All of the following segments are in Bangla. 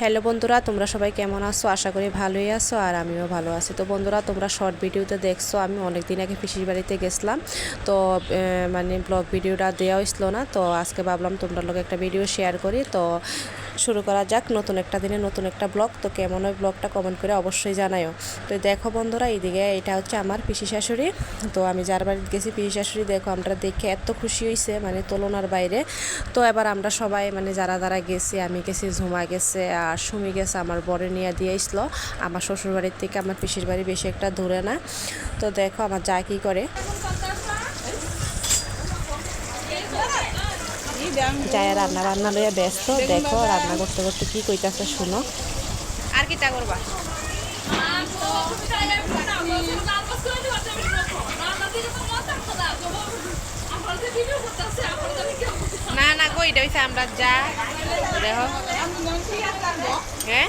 হ্যালো বন্ধুরা, তোমরা সবাই কেমন আছো? আশা করি ভালোই আছো আর আমিও ভালো আছি। তো বন্ধুরা, তোমরা শর্ট ভিডিওতে দেখছ, আমি অনেক দিন আগে পিসির বাড়িতে গেছিলাম। তো মানে ব্লগ ভিডিওটা দেওয়া হয়েছিল না, তো আজকে ভাবলাম তোমরা লোক একটা ভিডিও শেয়ার করি। তো শুরু করা যাক, নতুন একটা দিনে নতুন একটা ব্লগ তো কেমন ওই ব্লগটা কমেন্ট করে অবশ্যই জানাও তো দেখো বন্ধুরা, এইদিকে এটা হচ্ছে আমার পিসি শাশুড়ি। তো আমি যার বাড়িতে গেছি, পিসি শাশুড়ি, দেখো আমরা দেখে এত খুশি হয়েছে মানে তুলনার বাইরে। তো এবার আমরা সবাই মানে যারা যারা গেছি, আমি গেছি, ঝুমা গেছে সুমি গেছে আমার বরে নিয়ে দিয়ে আসলো। আমার শ্বশুর বাড়ির থেকে আমার পিসির বাড়ি বেশি একটা দূরে না। তো দেখো আমার যা কি করে। যায় রান্না বান্না লইয়া ব্যস্ত। দেখো রান্না করতে করতে কি কইতাছে শুনো। আর কিটা করবা? না না কই এটা হইছে আমরা যা দেখো। হ্যাঁ?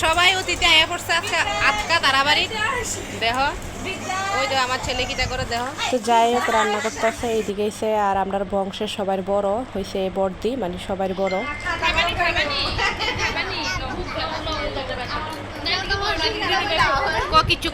সবাই অতীতে আয়া পড়ছে আজকে আজকা তারাবাড়ি দেহ ওই যে আমার ছেলে কিটা করে দেহ তো যাই হোক রান্না করতেছে এইদিকে এসে আর আমরা বংশের সবার বড় হয়েছে বর্দি মানে সবার বড়। কিছু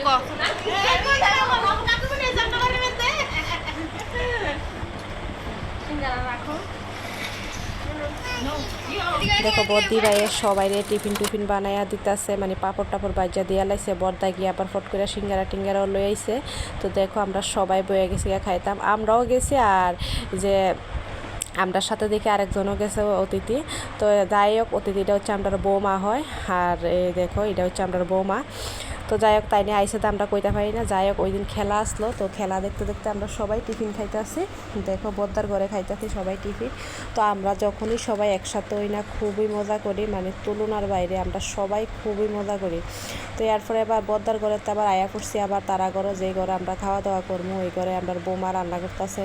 দেখো বর্দি ভাইয়ের সবাই টিফিন টিফিন বানাইয়া দিতেছে মানে পাপড় টাপড় বাজ্যা দিয়া লাইছে বর্দা গিয়ে আবার ফট করে সিঙ্গারা টিঙ্গারাও লই আইছে। তো দেখো, আমরা সবাই বয়ে গেছি খাইতাম। আমরাও গেছি আর যে আমরার সাথে দেখে আরেকজনও গেছে অতিথি। তো হোক, অতিথিটা হচ্ছে আমরা বৌমা হয়। আর এই দেখো, এটা হচ্ছে আমরা বৌমা। তো যাই হোক, তাই নিয়ে আইসে তো আমরা কইতে পারি না। যাই হোক ওই দিন খেলা আসলো, তো খেলা দেখতে দেখতে আমরা সবাই টিফিন খাইতে আসি। দেখো, বদ্দার ঘরে খাইতেছি সবাই টিফিন। তো আমরা যখনই সবাই একসাথে হই না, খুবই মজা করি। মানে তুলনার বাইরে আমরা সবাই খুবই মজা করি। তো এরপরে আবার বদ্দার ঘরে তো আবার আয়া করছি আবার তারা ঘরে, যেই ঘরে আমরা খাওয়া দাওয়া করব ওই ঘরে আমরা বোমা রান্না করতেছে।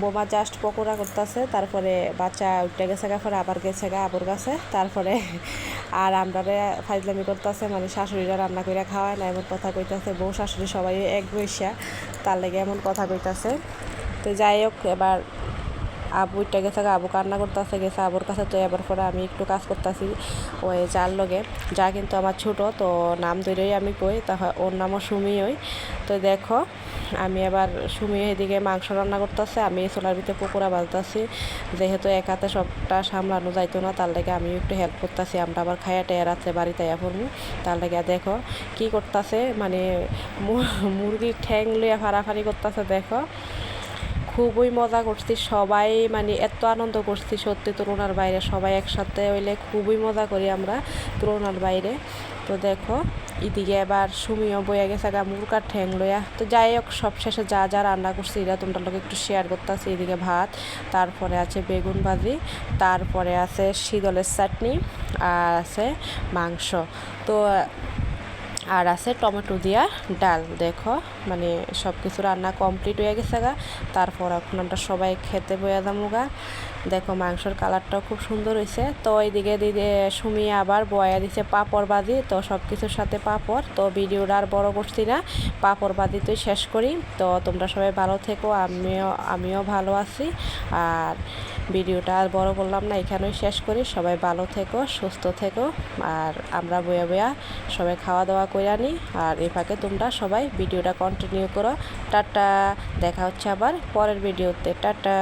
বোমা জাস্ট পকোড়া করতেছে, তারপরে বাচ্চা উঠে গেছে গা, পরে আবার গেছে গা, আবুর কাছে। তারপরে আর আমরা ফাইজলামি করতেছে মানে শাশুড়িরা রান্না করে খাওয়ায় না, এমন কথা কইতাছে। বউ শাশুড়ি সবাই এক বৈশা তার লেগে এমন কথা কইতাছে। তো যাই হোক, এবার আবু উঠে গেছে আবু কান্না করতেছে, গেছে আবুর কাছে। তো এবার পরে আমি একটু কাজ করতেছি ওই যার লগে। যা কিন্তু আমার ছোট, তো নাম ধরেই আমি কই, তা ওর নামও সুমি ওই তো দেখো, আমি এবার সুমি এদিকে মাংস রান্না করতেছে, আমি সোলার ভিতরে পকোড়া বাজতেছি যেহেতু এক হাতে সবটা সামলানো যাইতো না, তার লেগে আমি একটু হেল্প করতেছি, আমরা আবার খাইয়া টেয়া রাত্রে বাড়িতে আয়া পড়ব। তার লেগে দেখো, কি করতেছে মানে মুরগির ঠ্যাং লইয়া ফাড়াফাড়ি করতেছে, দেখো। খুবই মজা করছি, সবাই মানে এত আনন্দ করছি সত্যি তুলনার বাইরে, সবাই একসাথে হইলে খুবই মজা করি আমরা তুলনার বাইরে। তো দেখো, এদিকে এবার সুমিও বইয়া গেছে গা মুরকার ঠ্যাং লইয়া। তো যাই হোক সব শেষে যা যা রান্না করছি এটা তোমরা লোক একটু শেয়ার করতেছি। এদিকে ভাত, তারপরে আছে বেগুন ভাজি, তারপরে আছে শীতলের চাটনি, আর আছে মাংস। তো আর আছে টমেটো দিয়া ডাল, দেখো। মানে সব কিছু রান্না কমপ্লিট হয়ে গেছে গা। তারপর এখন আমরা সবাই খেতে বইয়া দামু গা। দেখো মাংসর কালারটাও খুব সুন্দর হয়েছে তো এইদিকে দিদি, সুমি আবার বয়া দিছে পাপড় বাজি তো সব কিছুর সাথে পাপড়। তো ভিডিওটা আর বড় করছি না। পাপড় বাজি তুই শেষ করি। তো তোমরা সবাই ভালো থেকো। আমিও আমিও ভালো আছি। আর ভিডিওটা আর বড় করলাম না, এখানেই শেষ করি। সবাই ভালো থেকো, সুস্থ থেকো, আর আমরা বয়া বয়া সবাই খাওয়া দাওয়া করে আনি। আর এ ফাঁকে তোমরা সবাই ভিডিওটা কন্টিনিউ করো। টাটা, দেখা হচ্ছে আবার পরের ভিডিওতে। টাটা।